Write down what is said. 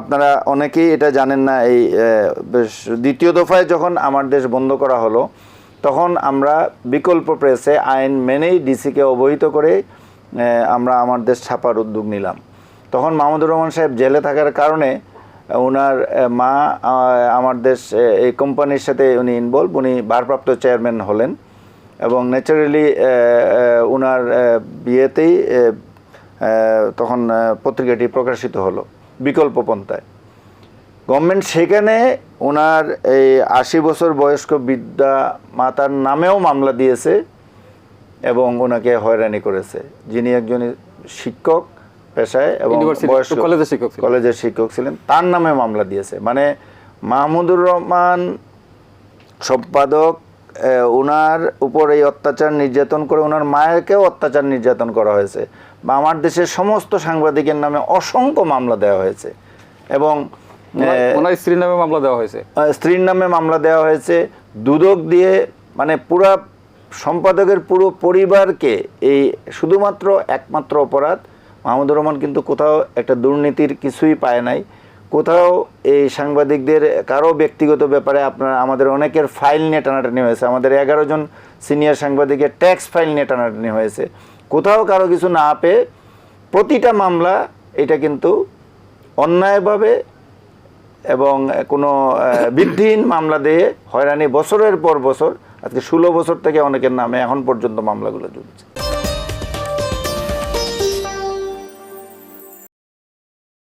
আপনারা অনেকেই এটা জানেন না, এই দ্বিতীয় দফায় যখন আমার দেশ বন্ধ করা হলো, তখন আমরা বিকল্প প্রেসে আইন মেনেই ডিসিকে অবহিত করে আমরা আমার দেশ ছাপার উদ্যোগ নিলাম। তখন মাহমুদুর রহমান সাহেব জেলে থাকার কারণে ওনার মা আমার দেশ এই কোম্পানির সাথে উনি ইনভলভ উনি ভারপ্রাপ্ত চেয়ারম্যান হলেন এবং ন্যাচারালি ওনার বিয়েতেই তখন পত্রিকাটি প্রকাশিত হলো। বিকল্প পন্থায়। গভর্নমেন্ট সেখানে ওনার এই আশি বছর বয়স্ক বিদ্যা মাতার নামেও মামলা দিয়েছে এবং ওনাকে হয়রানি করেছে। যিনি একজন শিক্ষক পেশায় এবং বয়স্ক কলেজের শিক্ষক ছিলেন। কলেজের শিক্ষক ছিলেন তার নামে মামলা দিয়েছে। মানে মাহমুদুর রহমান সম্পাদক ওনার উপর এই অত্যাচার নির্যাতন করে ওনার মায়েরকেও অত্যাচার নির্যাতন করা হয়েছে। বা আমার দেশের সমস্ত সাংবাদিকের নামে অসংখ্য মামলা দেওয়া হয়েছে। এবং ওনার- স্ত্রীর নামে মামলা দেওয়া হয়েছে? স্ত্রীর নামে মামলা দেওয়া হয়েছে। দুদক দিয়ে মানে পুরা সম্পাদকের পুরো পরিবারকে এই শুধুমাত্র একমাত্র অপরাধ। মাহমুদুর রহমান কিন্তু কোথাও একটা দুর্নীতির কিছুই পায় নাই। কোথাও এই সাংবাদিকদের, কারও ব্যক্তিগত ব্যাপারে আপনার, আমাদের অনেকের ফাইল নিয়ে টানাটানি হয়েছে। আমাদের এগারো জন সিনিয়র সাংবাদিকের ট্যাক্স ফাইল নিয়ে টানাটানি হয়েছে। কোথাও কারও কিছু না পেয়ে প্রতিটা মামলা এটা কিন্তু অন্যায়ভাবে এবং কোনো বৃদ্ধিহীন মামলা দিয়ে হয়রানি বছরের পর বছর, আজকে ষোলো বছর থেকে অনেকের নামে এখন পর্যন্ত মামলাগুলো চলছে।